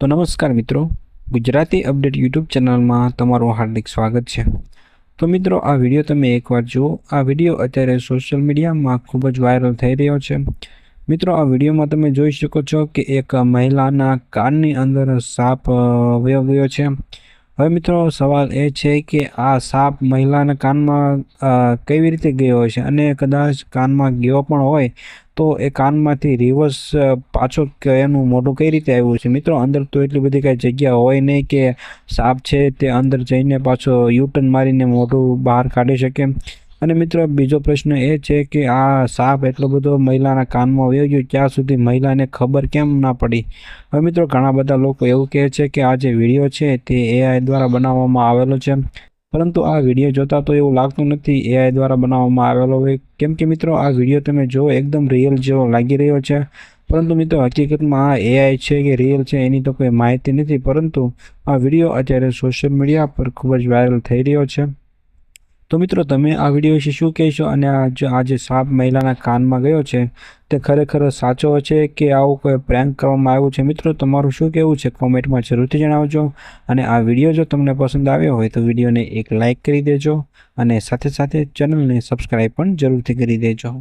તો નમસ્કાર મિત્રો, ગુજરાતી અપડેટ યુટ્યુબ ચેનલમાં તમારું હાર્દિક સ્વાગત છે. તો મિત્રો, આ વીડિયો તમે એકવાર જુઓ. આ વીડિયો અત્યારે સોશિયલ મીડિયામાં ખૂબ જ વાયરલ થઈ રહ્યો છે. મિત્રો, આ વિડીયોમાં તમે જોઈ શકો છો કે એક મહિલાના કાનની અંદર સાપ વયો ગયો છે. હવે મિત્રો, સવાલ એ છે કે આ સાપ મહિલાના કાનમાં કેવી રીતે ગયો છે અને કદાચ કાનમાં ગયો પણ હોય તો એ કાનમાંથી રિવર્સ પાછો એનું મોઢું કઈ રીતે આવ્યું છે? મિત્રો, અંદર તો એટલી બધી કાંઈ જગ્યા હોય નહીં કે સાપ છે તે અંદર જઈને પાછો યુટર્ન મારીને મોઢું બહાર કાઢી શકે. અને મિત્રો, બીજો પ્રશ્ન એ છે કે આ સાપ એટલો બધો મહિલાના કાનમાં વયો ગયો ત્યાં સુધી મહિલાને ખબર કેમ ના પડી? હવે મિત્રો, ઘણા બધા લોકો એવું કહે છે કે આ જે વીડિયો છે તે એઆઈ દ્વારા બનાવવામાં આવેલો છે. પરંતુ આ વીડિયો જોતા તો એવું લાગતું નથી એઆઈ દ્વારા બનાવવામાં આવેલો હોય. કેમ કે મિત્રો, આ વીડિયો તમે જો એકદમ રિયલ જેવો લાગી રહ્યો છે. પરંતુ મિત્રો, હકીકતમાં આ એઆઈ છે કે રિયલ છે એની તો કોઈ માહિતી નથી, પરંતુ આ વીડિયો અત્યારે સોશિયલ મીડિયા પર ખૂબ જ વાયરલ થઈ રહ્યો છે. તો મિત્રો, તમે આ વીડિયો વિશે શું કહેશો અને આ જે આ જે સાપ મહિલાના કાનમાં ગયો છે, તે ખરેખર સાચો છે કે આવું કોઈ પ્રેન્ક કરવામાં આવ્યું છે? મિત્રો, તમારું શું કહેવું છે? કોમેન્ટમાં જરૂરથી જણાવજો અને આ વીડિયો જો તમને પસંદ આવ્યો હોય, તો વિડીયોને એક લાઇક કરી દેજો અને સાથે સાથે ચેનલને સબસ્ક્રાઈબ પણ જરૂરથી કરી દેજો.